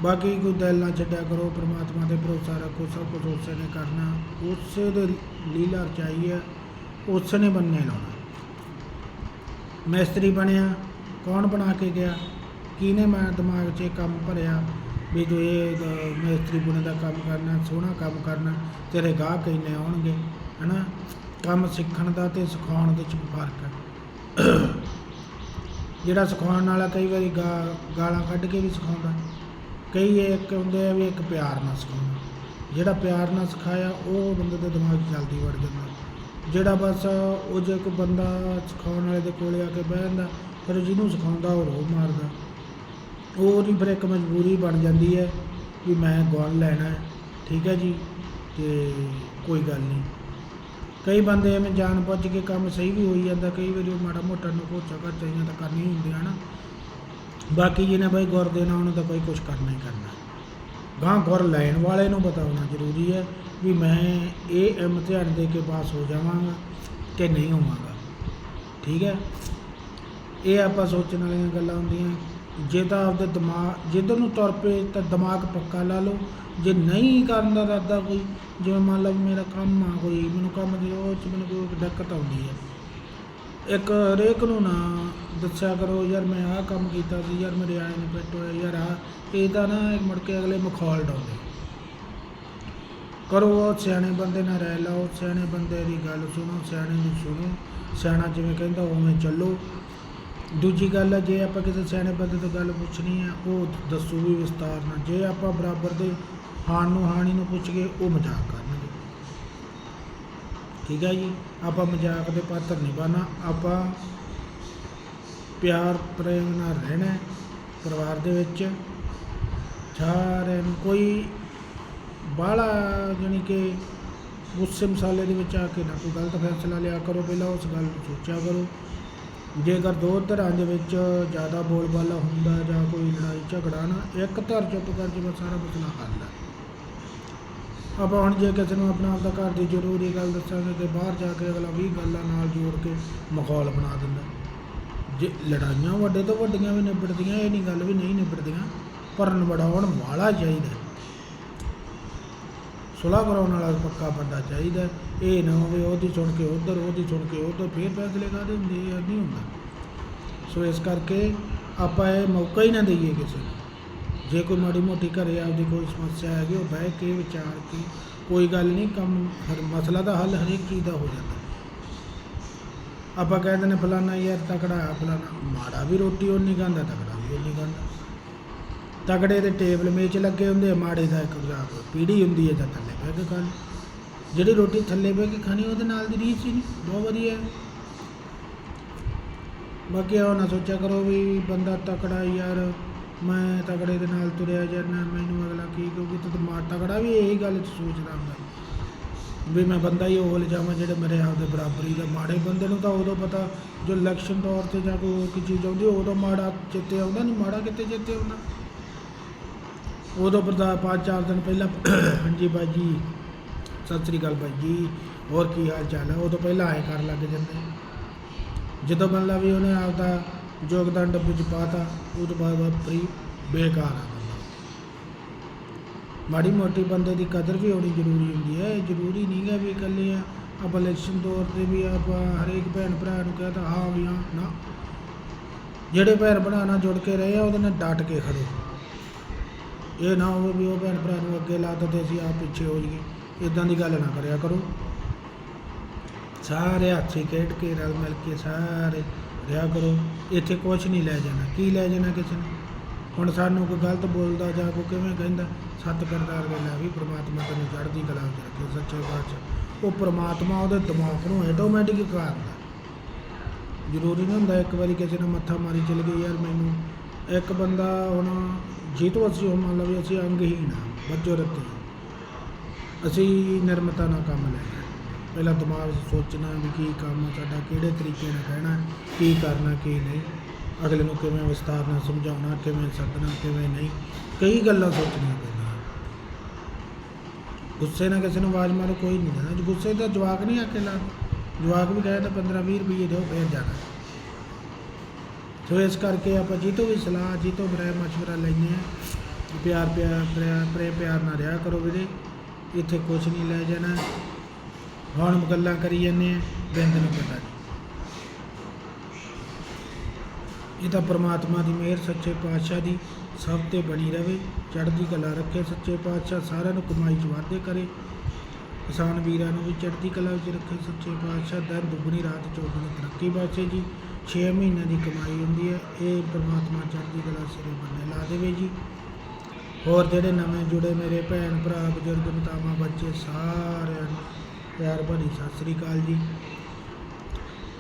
ਬਾਕੀ ਕੋਈ ਦਿਲ ਨਾ ਛੱਡਿਆ ਕਰੋ ਪ੍ਰਮਾਤਮਾ ਤੇ ਭਰੋਸਾ ਰੱਖੋ ਸਭ ਕੁਝ ਉਸੇ ਨੇ ਕਰਨਾ। ਉਸੇ ਦੇ ਲੀਲਾ ਰਚਾਈ ਹੈ ਉਸੇ ਨੇ ਬੰਨੇ ਲਾਉਣਾ। ਮਿਸਤਰੀ ਬਣਿਆ ਕੌਣ ਬਣਾ ਕੇ ਗਿਆ? ਕਿਹਨੇ ਮੈਂ ਦਿਮਾਗ 'ਚ ਇਹ ਕੰਮ ਭਰਿਆ ਵੀ ਤੂੰ ਇਹ ਅ, ਮਿਸਤਰੀ ਬੁਣੇ ਦਾ ਕੰਮ ਕਰਨਾ ਸੋਹਣਾ ਕੰਮ ਕਰਨਾ ਤੇਰੇ ਗਾਹਕ ਇੰਨੇ ਆਉਣਗੇ ਹਨਾ? ਕੰਮ ਸਿੱਖਣ ਦਾ ਤੇ ਸਿਖਾਉਣ ਦੇ ਚ ਫ਼ਰਕ ਹੈ। ਜਿਹੜਾ ਸਿਖਾਉਣ ਵਾਲਾ ਕਈ ਵਾਰੀ ਗਾ- ਗਾਲਾਂ ਕੱਢ ਕੇ ਵੀ ਸਿਖਾਉਂਦਾ। ਕਈ ਇੱਕ ਹੁੰਦੇ ਆ ਵੀ ਇੱਕ ਪਿਆਰ ਨਾਲ ਸਿਖਾਉਣਾ ਜਿਹੜਾ ਪਿਆਰ ਨਾਲ ਸਿਖਾਇਆ, ਉਹ ਬੰਦੇ ਦੇ ਦਿਮਾਗ 'ਚ ਜਲਦੀ ਵੜ ਜਾਂਦਾ। ਜਿਹੜਾ ਬਸ ਉਹ ਜੇ ਕੋਈ ਬੰਦਾ ਸਿਖਾਉਣ ਵਾਲੇ ਦੇ ਕੋਲੇ ਆ ਕੇ ਬਹਿ ਜਾਂਦਾ, ਫਿਰ ਜਿਹਨੂੰ ਸਿਖਾਉਂਦਾ ਉਹ ਰੋਹ ਮਾਰਦਾ। ਉਹ ਉਹਦੀ ਫਿਰ ਇੱਕ ਮਜਬੂਰੀ ਬਣ ਜਾਂਦੀ ਹੈ ਵੀ ਮੈਂ ਗੁਣ ਲੈਣਾ ਹੈ, ਠੀਕ ਹੈ ਜੀ, ਤੇ ਕੋਈ ਗੱਲ ਨਹੀਂ। ਕਈ ਬੰਦੇ ਐਵੇਂ ਜਾਣ ਬੁੱਝ ਕੇ ਕੰਮ ਸਹੀ ਵੀ ਹੋਈ ਜਾਂਦਾ, ਕਈ ਵਾਰੀ ਉਹ ਮਾੜਾ ਮੋਟਾ ਨੂੰ ਕੋਚਾ ਕਰ ਚਾਹੀਦਾ ਤਾਂ ਕਰਨੀ ਹੀ ਹੁੰਦੀ ਹੈ ਨਾ ਬਾਕੀ ਜਿਹਨੇ ਬਾਈ ਗੁਰ ਦੇਣਾ, ਉਹਨੂੰ ਤਾਂ ਕੋਈ ਕੁਝ ਕਰਨਾ ਹੀ ਕਰਨਾ। ਗਾਂ ਗੁਰ ਲੈਣ ਵਾਲੇ ਨੂੰ ਪਤਾ ਹੋਣਾ ਜ਼ਰੂਰੀ ਹੈ ਵੀ ਮੈਂ ਇਹ ਇਮਤਿਹਾਨ ਦੇ ਕੇ ਪਾਸ ਹੋ ਜਾਵਾਂਗਾ ਕਿ ਨਹੀਂ ਹੋਵਾਂਗਾ। ਠੀਕ ਹੈ? ਇਹ ਆਪਾਂ ਸੋਚਣ ਵਾਲੀਆਂ ਗੱਲਾਂ ਹੁੰਦੀਆਂ। ਜੇ ਤਾਂ ਆਪਦੇ ਦਿਮਾਗ ਜਿੱਧਰ ਨੂੰ ਤੁਰ ਪਏ ਤਾਂ ਦਿਮਾਗ ਪੱਕਾ ਲਾ ਲਓ। ਜੇ ਨਹੀਂ ਕਰਨ ਦਾ ਇਰਾਦਾ ਕੋਈ, ਜਿਵੇਂ ਮੰਨ ਲਓ ਮੇਰਾ ਕੰਮ ਆ ਕੋਈ, ਮੈਨੂੰ ਕੰਮ ਦੀ ਉਹ 'ਚ ਮੈਨੂੰ ਕੋਈ ਦਿੱਕਤ ਆਉਂਦੀ ਹੈ। ਇੱਕ ਹਰੇਕ ਨੂੰ ਨਾ ਦੱਸਿਆ ਕਰੋ, ਯਾਰ ਮੈਂ ਆਹ ਕੰਮ ਕੀਤਾ ਸੀ, ਯਾਰ ਮੇਰੇ ਆਏ ਨੂੰ ਫਿੱਟ ਹੋਇਆ, ਯਾਰ ਆ ਇਹ ਤਾਂ ਨਾ ਮੁੜ ਕੇ ਅਗਲੇ ਮਖੌਲ ਡਾਉਂਦੇ। ਕਰੋ, ਉਹ ਸਿਆਣੇ ਬੰਦੇ ਨਾਲ ਰਹਿ ਲਓ, ਸਿਆਣੇ ਬੰਦੇ ਦੀ ਗੱਲ ਸੁਣੋ, ਸਿਆਣੇ ਦੀ ਸੁਣੋ। ਸਿਆਣਾ ਜਿਵੇਂ ਕਹਿੰਦਾ, ਉਵੇਂ ਚੱਲੋ। ਦੂਜੀ ਗੱਲ ਹੈ, ਜੇ ਆਪਾਂ ਕਿਸੇ ਸਿਆਣੇ ਬੰਦੇ ਤੋਂ ਗੱਲ ਪੁੱਛਣੀ ਹੈ, ਉਹ ਦੱਸੂ ਵੀ ਵਿਸਤਾਰ ਨਾਲ। ਜੇ ਆਪਾਂ ਬਰਾਬਰ ਦੇ ਹਾਣ ਨੂੰ, ਹਾਣੀ ਨੂੰ ਪੁੱਛ ਕੇ ਉਹ ਮਜ਼ਾਕ ਕਰਨਗੇ। ਠੀਕ ਹੈ ਜੀ? ਆਪਾਂ ਮਜ਼ਾਕ ਦੇ ਪਾਤਰ ਨਹੀਂ ਬਣਨਾ, ਆਪਾਂ ਪਿਆਰ ਪ੍ਰੇਮ ਨਾਲ ਰਹਿਣਾ ਪਰਿਵਾਰ ਦੇ ਵਿੱਚ ਸਾਰਿਆਂ ਨੂੰ ਕੋਈ ਬਾਹਲਾ ਜਾਣੀ ਕਿ ਗੁੱਸੇ ਮਸਾਲੇ ਦੇ ਵਿੱਚ ਆ ਕੇ ਨਾ ਕੋਈ ਗਲਤ ਫੈਸਲਾ ਲਿਆ ਕਰੋ, ਪਹਿਲਾਂ ਉਸ ਗੱਲ ਨੂੰ ਸੋਚਿਆ ਕਰੋ। ਜੇਕਰ ਦੋ ਧਿਰਾਂ ਦੇ ਵਿੱਚ ਜ਼ਿਆਦਾ ਬੋਲਬਾਲਾ ਹੁੰਦਾ ਜਾਂ ਕੋਈ ਲੜਾਈ ਝਗੜਾ ਨਾ, ਇੱਕ ਧਿਰ ਚੁੱਪ ਕਰ ਜਾਵੇ ਸਾਰਾ ਮਸਲਾ ਹੱਲ ਹੈ। ਆਪਾਂ ਹੁਣ ਜੇ ਕਿਸੇ ਨੂੰ ਆਪਣਾ ਆਪਦਾ ਘਰ ਦੀ ਜ਼ਰੂਰੀ ਗੱਲ ਦੱਸਾਂਗੇ ਤੇ ਬਾਹਰ ਜਾ ਕੇ ਅਗਲਾ 20 ਗੱਲਾਂ ਨਾਲ ਜੋੜ ਕੇ ਮਾਹੌਲ ਬਣਾ ਦਿੰਦਾ। ਜੇ ਲੜਾਈਆਂ ਵੱਡੇ ਤੋਂ ਵੱਡੀਆਂ ਵੀ ਨਿਬੜਦੀਆਂ, ਇਹ ਨਹੀਂ ਗੱਲ ਵੀ ਨਹੀਂ ਨਿਬੜਦੀਆਂ ਪਰ ਨਿਬੜਾਉਣ ਵਾਲਾ ਚਾਹੀਦਾ। ਸੁਲਾਹ ਕਰਾਉਣ ਵਾਲਾ ਪੱਕਾ ਬੰਦਾ ਚਾਹੀਦਾ। ਇਹ ਨਾ ਹੋਵੇ ਉਹਦੀ ਸੁਣ ਕੇ ਉਧਰ, ਉਹਦੀ ਸੁਣ ਕੇ ਉਧਰ, ਫੇਰ ਫੈਸਲੇ ਕਾਹਦੇ ਹੁੰਦੇ ਆ? ਨਹੀਂ ਹੁੰਦਾ। ਸੋ ਇਸ ਕਰਕੇ ਆਪਾਂ ਇਹ ਮੌਕਾ ਹੀ ਨਾ ਦਈਏ ਕਿਸੇ ਨੂੰ। ਜੇ ਕੋਈ ਮਾੜੀ ਮੋਟੀ ਘਰੇ ਆਪਦੀ ਕੋਈ ਸਮੱਸਿਆ ਹੈਗੀ, ਉਹ ਬਹਿ ਕੇ ਵਿਚਾਰ ਕੇ, ਕੋਈ ਗੱਲ ਨਹੀਂ, ਕੰਮ ਹਰ ਮਸਲਾ ਦਾ ਹੱਲ ਹਰੇਕ ਚੀਜ਼ ਦਾ ਹੋ ਜਾਂਦਾ। ਆਪਾਂ ਕਹਿੰਦੇ ਨੇ ਫਲਾਨਾ ਯਾਰ ਤਕੜਾ ਆ ਫਲਾਨਾ ਮਾੜਾ ਵੀ ਰੋਟੀ ਉਹ ਨਹੀਂ ਖਾਂਦਾ ਤਕੜਾ ਵੀ ਉਹ ਨਹੀਂ ਖਾਂਦਾ ਤਕੜੇ ਦੇ ਟੇਬਲ ਮੇਚ ਲੱਗੇ ਹੁੰਦੇ ਮਾੜੇ ਦਾ ਇੱਕ ਗਲਾਬ ਪੀੜੀ ਹੁੰਦੀ ਹੈ ਤਾਂ ਥੱਲੇ ਬਹਿ ਕੇ ਖਾਣ ਜਿਹੜੀ ਰੋਟੀ ਥੱਲੇ ਬਹਿ ਕੇ ਖਾਣੀ, ਉਹਦੇ ਨਾਲ ਦੀ ਰੀਸ ਹੀ ਨਹੀਂ, ਬਹੁਤ ਵਧੀਆ ਹੈ। ਬਾਕੀ ਉਹ ਨਾ ਸੋਚਿਆ ਕਰੋ ਵੀ ਬੰਦਾ ਤਕੜਾ ਯਾਰ ਮੈਂ ਤਗੜੇ ਦੇ ਨਾਲ ਤੁਰਿਆ ਜਾਂਦਾ, ਮੈਨੂੰ ਅਗਲਾ ਕੀ ਕਿਉਂਕਿ ਤੂੰ ਮਾ ਤਗੜਾ ਵੀ ਇਹੀ ਗੱਲ ਸੋਚਦਾ ਹੁੰਦਾ। ਵੀ ਮੈਂ ਬੰਦਾ ਹੀ ਉਹ ਲਿਜਾਵਾਂ ਜਿਹੜੇ ਮੇਰੇ ਆਪ ਦੇ ਬਰਾਬਰੀ ਦਾ ਮਾੜੇ ਬੰਦੇ ਨੂੰ ਤਾਂ ਉਦੋਂ ਪਤਾ, ਜੋ ਇਲੈਕਸ਼ਨ ਤੌਰ ਤੇ ਜਾਂ ਕੋਈ ਹੋਰ ਕੀ ਚੀਜ਼ ਆਉਂਦੀ, ਉਦੋਂ ਮਾੜਾ ਚਿੱਤੇ ਆਉਂਦਾ, ਨਹੀਂ ਮਾੜਾ ਕਿਤੇ ਚਿੱਤੇ ਆਉਂਦਾ। ਉਦੋਂ ਬਰਦਾ ਪੰਜ ਚਾਰ ਦਿਨ ਪਹਿਲਾਂ, ਹਾਂਜੀ ਬਾਈ ਜੀ, ਸਤਿ ਸ੍ਰੀ ਅਕਾਲ ਬਾਈ ਜੀ, ਹੋਰ ਕੀ ਹਾਲ ਚਾਲ ਹੈ? ਉਦੋਂ ਪਹਿਲਾਂ ਆਏ ਕਰ ਲੱਗ ਜਾਂਦੇ। ਜਦੋਂ ਬੰਦਾ ਵੀ ਉਹਨੇ ਆਪਦਾ ਯੋਗਦਾਨ ਡੱਬੇ 'ਚ ਪਾਤਾ ਉਹ ਤੋਂ ਬਾਅਦ ਬਾਅਦ ਬੇਕਾਰ ਆ ਬੰਦਾ। ਮਾੜੀ ਮੋਟੀ ਬੰਦੇ ਦੀ ਕਦਰ ਵੀ ਹੋਣੀ ਜ਼ਰੂਰੀ ਹੁੰਦੀ ਹੈ, ਇਹ ਜ਼ਰੂਰੀ ਨਹੀਂ ਹੈ ਵੀ ਇਕੱਲੇ ਆ, ਆਪਾਂ ਇਲੈਕਸ਼ਨ ਤੌਰ ਤੇ ਵੀ ਆਪਾਂ ਹਰੇਕ ਭੈਣ ਭਰਾ ਨੂੰ ਕਹਤਾ ਹਾਂ ਵੀ ਹਾਂ, ਨਾ। ਜਿਹੜੇ ਭੈਣ ਭਰਾ ਨਾਲ ਜੁੜ ਕੇ ਰਹੇ ਆ, ਉਹਦੇ ਨਾਲ ਡਟ ਕੇ ਖੜੋ। ਇਹ ਨਾ ਹੋਵੇ ਵੀ ਉਹ ਭੈਣ ਭਰਾ ਨੂੰ ਅੱਗੇ ਲਾ ਦਿੱਤੇ ਅਸੀਂ ਆਪ ਪਿੱਛੇ ਹੋ ਜਾਈਏ ਇਦਾਂ ਦੀ ਗੱਲ ਨਾ ਕਰਿਆ ਕਰੋ। ਸਾਰੇ ਹੱਥੀ ਖੇਡ ਕੇ ਰਲ ਮਿਲ ਕੇ ਸਾਰੇ ਰਿਹਾ ਕਰੋ, ਇੱਥੇ ਕੁਝ ਨਹੀਂ ਲੈ ਜਾਣਾ। ਕੀ ਲੈ ਜਾਣਾ ਕਿਸੇ ਨੇ? ਹੁਣ ਸਾਨੂੰ ਕੋਈ ਗਲਤ ਬੋਲਦਾ ਜਾਂ ਕੋਈ ਕਿਵੇਂ ਕਹਿੰਦਾ, ਸੱਤ ਕਰਤਾਰ ਵੇਲਾ ਵੀ ਪ੍ਰਮਾਤਮਾ ਤੈਨੂੰ ਚੜ੍ਹਦੀ ਕਲਾ ਵਿੱਚ ਰੱਖੇ, ਸੱਚੇ ਪਾਤਸ਼ਾਹ। ਉਹ ਪ੍ਰਮਾਤਮਾ ਉਹਦੇ ਦਿਮਾਗ ਨੂੰ ਆਟੋਮੈਟਿਕ ਕਰਦਾ ਜ਼ਰੂਰੀ ਨਹੀਂ ਹੁੰਦਾ ਇੱਕ ਵਾਰੀ ਕਿਸੇ ਨੇ ਮੱਥਾ ਮਾਰੀ ਚਲ ਗਈ, ਯਾਰ ਮੈਨੂੰ ਇੱਕ ਬੰਦਾ ਹੁਣ ਜੀਤੋ ਅਸੀਂ ਹੁਣ ਮੰਨ ਲਓ ਵੀ ਅਸੀਂ ਅੰਗਹੀਣ ਹਾਂ ਬੱਜੋ ਰੱਤੇ ਅਸੀਂ ਨਿਰਮਤਾ ਨਾਲ ਕੰਮ ਲੈਣਾ ਪਹਿਲਾਂ ਦਿਮਾਗ ਸੋਚਣਾ ਵੀ ਕੀ ਕੰਮ ਆ, ਸਾਡਾ ਕਿਹੜੇ ਤਰੀਕੇ ਨਾਲ ਕਹਿਣਾ ਕੀ ਕਰਨਾ, ਕੀ ਨਹੀਂ। ਅਗਲੇ ਨੂੰ ਕਿਵੇਂ ਵਿਸਤਾਰ ਨਾਲ ਸਮਝਾਉਣਾ, ਕਿਵੇਂ ਸੱਦਣਾ ਕਿਵੇਂ ਨਹੀਂ। ਕਈ ਗੱਲਾਂ ਸੋਚਣੀਆਂ ਪੈਂਦੀਆਂ। ਗੁੱਸੇ ਨਾਲ ਕਿਸੇ ਨੂੰ ਆਵਾਜ਼ ਮਾਰੋ ਕੋਈ ਨਹੀਂ ਦੇਣਾ ਗੁੱਸੇ ਦਾ ਜਵਾਕ ਨਹੀਂ ਆਕੇ ਲਾ ਜਵਾਕ ਵੀ ਕਹੇ ਤਾਂ 15 20 ਰੁਪਏ ਦਿਓ, ਫੇਰ ਜਾਣਾ। ਸੋ ਇਸ ਕਰਕੇ ਆਪਾਂ ਜੀ ਤੋਂ ਵੀ ਸਲਾਹ ਜੀ ਤੋਂ ਬਰਾਏ ਮਸ਼ਵਰਾ ਲੈਂਦੇ ਆ ਪਿਆਰ ਪਿਆਰ ਪਿਆਰ ਪ੍ਰੇਮ ਪਿਆਰ ਨਾਲ ਰਿਹਾ ਕਰੋ ਵੀਰੇ। ਇੱਥੇ ਕੁਝ ਨਹੀਂ ਲੈ ਜਾਣਾ। ਹੁਣ ਗੱਲਾਂ ਕਰੀ ਜਾਂਦੇ ਆ, ਬਿੰਦ ਨੂੰ ਪਤਾ ਨਹੀਂ। ਇਹ ਤਾਂ ਪ੍ਰਮਾਤਮਾ ਦੀ ਮਿਹਰ, ਸੱਚੇ ਪਾਤਸ਼ਾਹ ਦੀ ਸਭ ਤੇ ਬਣੀ ਰਵੇ, ਚੜ੍ਹਦੀ ਕਲਾ ਰੱਖੇ, ਸੱਚੇ ਪਾਤਸ਼ਾਹ ਸਾਰਿਆਂ ਨੂੰ ਕਮਾਈ 'ਚ ਵਾਧੇ ਕਰੇ। ਕਿਸਾਨ ਵੀਰਾਂ ਨੂੰ ਵੀ ਚੜ੍ਹਦੀ ਕਲਾ ਵਿੱਚ ਰੱਖੇ, ਸੱਚੇ ਪਾਤਸ਼ਾਹ ਦਰ ਦੁੱਗਣੀ, ਰਾਤ ਚੌਗੁਣੀ, ਤਰੱਕੀ ਬਖਸ਼ੇ ਜੀ। 6 ਮਹੀਨਿਆਂ ਦੀ ਕਮਾਈ ਹੁੰਦੀ ਹੈ, ਇਹ ਪ੍ਰਮਾਤਮਾ ਚੜ੍ਹਦੀ ਕਲਾ ਸਿਰੇ ਬੰਨੇ ਲਾ ਦੇਵੇ ਜੀ। ਹੋਰ ਜਿਹੜੇ ਨਵੇਂ ਜੁੜੇ ਮੇਰੇ ਭੈਣ ਭਰਾ, ਬਜ਼ੁਰਗ, ਮਾਤਾਵਾਂ, ਬੱਚੇ ਸਾਰਿਆਂ ਨੂੰ ਪਿਆਰ ਭਰੀ ਸਤਿ ਸ੍ਰੀ ਅਕਾਲ ਜੀ।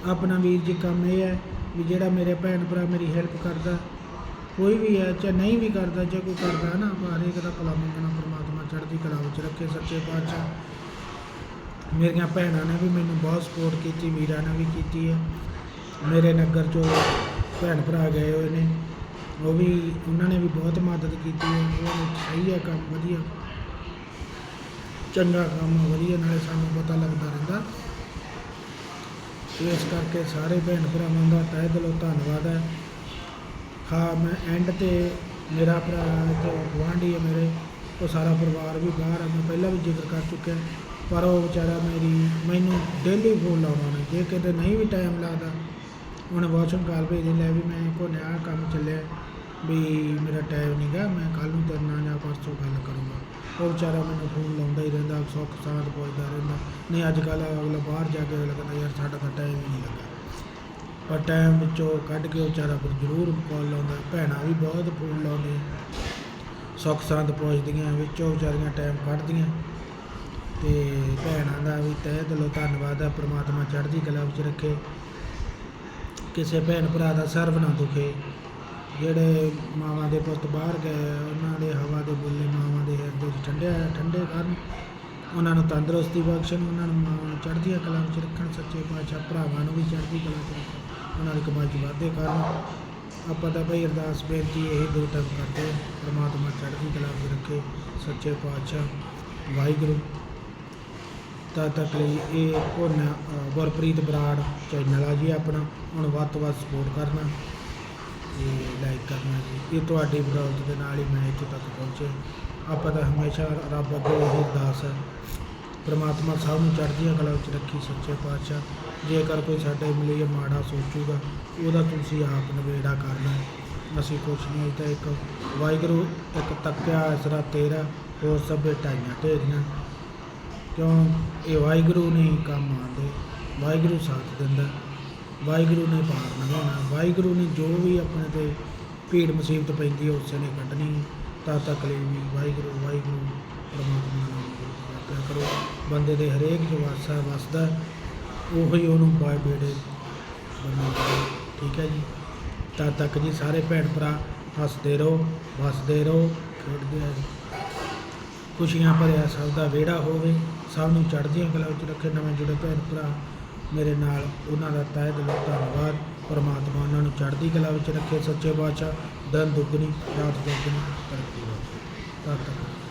ਆਪਣਾ ਵੀਰ ਜੀ, ਕੰਮ ਇਹ ਹੈ ਵੀ ਜਿਹੜਾ ਮੇਰੇ ਭੈਣ ਭਰਾ ਮੇਰੀ ਹੈਲਪ ਕਰਦਾ, ਕੋਈ ਵੀ ਹੈ, ਚਾਹੇ ਨਹੀਂ ਵੀ ਕਰਦਾ, ਜੇ ਕੋਈ ਕਰਦਾ ਨਾ ਹਰੇਕ ਦਾ ਭਲਾ ਮੰਗਣਾ, ਪਰਮਾਤਮਾ ਚੜ੍ਹਦੀ ਕਲਾ ਵਿੱਚ ਰੱਖੇ, ਸੱਚੇ ਪਾਤਸ਼ਾਹ। ਮੇਰੀਆਂ ਭੈਣਾਂ ਨੇ ਵੀ ਮੈਨੂੰ ਬਹੁਤ ਸਪੋਰਟ ਕੀਤੀ, ਵੀਰਾਂ ਨੇ ਵੀ ਕੀਤੀ ਹੈ। ਮੇਰੇ ਨਗਰ ਚੋਂ ਭੈਣ ਭਰਾ ਗਏ ਹੋਏ ਨੇ। ਉਹ ਵੀ, ਉਹਨਾਂ ਨੇ ਵੀ ਬਹੁਤ ਮਦਦ ਕੀਤੀ ਹੈ। ਉਹ ਸਹੀ ਹੈ, ਕੰਮ ਵਧੀਆ। ਚੰਗਾ ਕੰਮ ਆ, ਵਧੀਆ ਨਾਲੇ ਸਾਨੂੰ ਪਤਾ ਲੱਗਦਾ ਰਹਿੰਦਾ। ਇਸ ਕਰਕੇ ਸਾਰੇ ਭੈਣ ਭਰਾਵਾਂ ਦਾ ਤਹਿ ਦਿਲੋਂ ਧੰਨਵਾਦ ਹੈ। ਹਾਂ ਮੈਂ ਐਂਡ ਤੇ ਮੇਰਾ ਭਰਾ ਤੇ ਗੁਆਂਢੀ ਹੈ ਮੇਰੇ ਉਹ ਸਾਰਾ ਪਰਿਵਾਰ ਵੀ ਬਾਹਰ ਹੈ ਮੈਂ ਪਹਿਲਾਂ ਵੀ ਜ਼ਿਕਰ ਕਰ ਚੁੱਕਿਆ। ਪਰ ਉਹ ਵਿਚਾਰਾ ਮੇਰੀ ਮੈਨੂੰ ਡੇਲੀ ਫੋਨ ਲਾਉਣਾ ਨੇ ਜੇ ਕਿਤੇ ਨਹੀਂ ਵੀ ਟਾਈਮ ਲੱਗਦਾ ਉਹਨੇ ਵਾਸ਼ਿੰਗ ਕਾਲ ਭੇਜ ਲੈ ਵੀ ਮੈਂ ਕੋ ਨਿਆ ਕੰਮ ਚੱਲਿਆ ਵੀ ਮੇਰਾ ਟਾਈਮ ਨਹੀਂਗਾ ਮੈਂ ਕੱਲ ਨੂੰ ਤੇਰੇ ਨਾਲ ਜਾਂ ਪਰਸੋਂ ਗੱਲ ਕਰੂੰਗਾ। ਉਹ ਵਿਚਾਰਾ ਮੈਨੂੰ ਫੋਨ ਲਾਉਂਦਾ ਹੀ ਰਹਿੰਦਾ, ਸੁੱਖ ਸਾਥ ਪੁੱਛਦਾ ਰਹਿੰਦਾ। ਨਹੀਂ, ਅੱਜ ਕੱਲ੍ਹ ਅਗਲਾ ਬਾਹਰ ਜਾ ਕੇ ਅਗਲਾ ਕਹਿੰਦਾ, ਯਾਰ, ਸਾਡਾ ਤਾਂ ਟਾਈਮ ਹੀ ਨਹੀਂ ਲੱਗਾ। ਪਰ ਟਾਈਮ ਵਿੱਚੋਂ ਕੱਢ ਕੇ ਉਹ ਵਿਚਾਰਾ ਫਿਰ ਜ਼ਰੂਰ ਕਾਲ ਲਾਉਂਦਾ। ਭੈਣਾਂ ਵੀ ਬਹੁਤ ਫੋਨ ਲਾਉਂਦੇ ਸੁੱਖ ਸਾਥ ਪੁੱਛਦੀਆਂ, ਵਿੱਚੋਂ ਵਿਚਾਰੀਆਂ ਟਾਈਮ ਕੱਢਦੀਆਂ। ਤੇ ਭੈਣਾਂ ਦਾ ਵੀ ਤਹਿ ਦਿਲੋਂ ਧੰਨਵਾਦ ਹੈ ਪ੍ਰਮਾਤਮਾ ਚੜ੍ਹਦੀ ਕਲਾ ਵਿੱਚ ਰੱਖੇ। ਕਿਸੇ ਭੈਣ ਭਰਾ ਦਾ ਸਰਬ ਨਾ ਦੁਖੇ। ਜਿਹੜੇ ਮਾਵਾਂ ਦੇ ਪੁੱਤ ਬਾਹਰ ਗਏ, ਉਹਨਾਂ ਦੇ ਹਵਾ ਦੇ ਬੁੱਲੇ ਮਾਵਾਂ ਦੇ ਹਿਰਦੇ 'ਚ ਠੰਡੇ ਠੰਡੇ ਕਰਨ। ਉਹਨਾਂ ਨੂੰ ਤੰਦਰੁਸਤੀ ਬਖਸ਼ਣ, ਉਹਨਾਂ ਨੂੰ ਮਾਵਾਂ ਨੂੰ ਚੜ੍ਹਦੀਆਂ ਕਲਾ ਵਿੱਚ ਰੱਖਣ, ਸੱਚੇ ਪਾਤਸ਼ਾਹ ਭਰਾਵਾਂ ਨੂੰ ਵੀ ਚੜ੍ਹਦੀ ਕਲਾ ਵਿੱਚ ਰੱਖਣ। ਉਹਨਾਂ ਦੀ ਕਮਾਈ 'ਚ ਵਾਧੇ ਕਰਨ। ਆਪਾਂ ਤਾਂ ਭਾਈ ਅਰਦਾਸ ਬੇਨਤੀ ਇਹ ਦੋ ਟਾਈਮ ਕਰਦੇ ਹਾਂ। ਪ੍ਰਮਾਤਮਾ ਚੜ੍ਹਦੀ ਕਲਾ ਵਿੱਚ ਰੱਖੇ, ਸੱਚੇ ਪਾਤਸ਼ਾਹ, ਵਾਹਿਗੁਰੂ। ਤਦ ਤੱਕ ਲਈ ਇਹ ਪੁੰਨ ਗੁਰਪ੍ਰੀਤ ਬਰਾੜ ਚੈਨਲ ਆ ਜੀ ਆਪਣਾ। ਹੁਣ ਵੱਧ ਤੋਂ ਵੱਧ ਸਪੋਰਟ ਕਰਨਾ। ਤੇ ਲਾਈਕ ਕਰਨਾ ਜੀ। ਇਹ ਤੁਹਾਡੀ ਬਦੌਲਤ ਦੇ ਨਾਲ ਹੀ ਮੈਂ ਇੱਥੇ ਤੱਕ ਪਹੁੰਚੇ ਆਪਾਂ ਤਾਂ ਹਮੇਸ਼ਾ ਰੱਬ ਅੱਗੇ ਇਹ ਅਰਦਾਸ ਹੈ। ਪ੍ਰਮਾਤਮਾ ਸਭ ਨੂੰ ਚੜ੍ਹਦੀਆਂ ਕਲਾ ਵਿੱਚ ਰੱਖੀ ਸੱਚੇ ਪਾਤਸ਼ਾਹ। ਜੇਕਰ ਕੋਈ ਸਾਡੇ ਲਈ ਮਾੜਾ ਸੋਚੂਗਾ, ਉਹਦਾ ਤੁਸੀਂ ਆਪ ਨਵੇੜਾ ਕਰਨਾ ਅਸੀਂ ਕੁਛ ਨਹੀਂ ਤਾਂ ਇੱਕ ਵਾਹਿਗੁਰੂ, ਇੱਕ ਤੱਕਿਆ ਅਸਰਾ ਤੇਰਾ, ਹੋਰ ਸਭੇ ਢਾਈਆਂ ਢੇਰੀਆਂ। ਕਿਉਂ? ਇਹ ਵਾਹਿਗੁਰੂ ਨਹੀਂ ਕੰਮ ਆਉਂਦੇ। ਵਾਹਿਗੁਰੂ ਸਾਥ ਦਿੰਦਾ। ਵਾਹਿਗੁਰੂ ਨੇ ਪਾਰ ਲੰਘਾਉਣਾ ਵਾਹਿਗੁਰੂ ਨੇ ਜੋ ਵੀ ਆਪਣੇ ਤੇ ਭੀੜ ਮੁਸੀਬਤ ਪੈਂਦੀ ਹੈ ਉਸੇ ਨੇ ਕੱਢਣੀ। ਹੈ। ਤਦ ਤੱਕ ਲਈ ਵੀ ਵਾਹਿਗੁਰੂ ਵਾਹਿਗੁਰੂ, ਪਰਮਾਤਮਾ ਨਾਮ ਜਪਿਆ ਕਰੋ। ਬੰਦੇ ਦੇ ਹਰੇਕ ਜੋ ਵਾਸਾ ਵਸਦਾ ਉਹੀ ਉਹਨੂੰ ਪਾਏ ਬੇੜੇ ਬਣਾਉਂਦਾ ਠੀਕ ਹੈ ਜੀ? ਤਦ ਤੱਕ ਜੀ ਸਾਰੇ ਭੈਣ ਭਰਾ ਹੱਸਦੇ ਰਹੋ, ਵਸਦੇ ਰਹੋ, ਖੇਡਦੇ ਰਹੋ। ਖੁਸ਼ੀਆਂ ਭਰਿਆ ਸਭ ਦਾ ਵਿਹੜਾ ਹੋਵੇ, ਸਭ ਨੂੰ ਚੜ੍ਹਦੀਆਂ ਕਲਾ ਵਿੱਚ ਰੱਖੇ, ਨਵੇਂ ਜੁੜੇ ਭੈਣ ਭਰਾ ਮੇਰੇ ਨਾਲ ਉਹਨਾਂ ਦਾ ਤਹਿ ਦਿਲੋਂ ਧੰਨਵਾਦ। ਪਰਮਾਤਮਾ ਉਹਨਾਂ ਨੂੰ ਚੜ੍ਹਦੀ ਕਲਾ ਵਿੱਚ ਰੱਖੇ। ਸੱਚੇ ਬਾਦਸ਼ਾਹ ਦਿਨ ਦੁੱਗਣੀ, ਰਾਤ ਦੁੱਗਣੀ ਤਰੱਕੀ ਬਖਸ਼ੇ ਧੰਨਵਾਦ।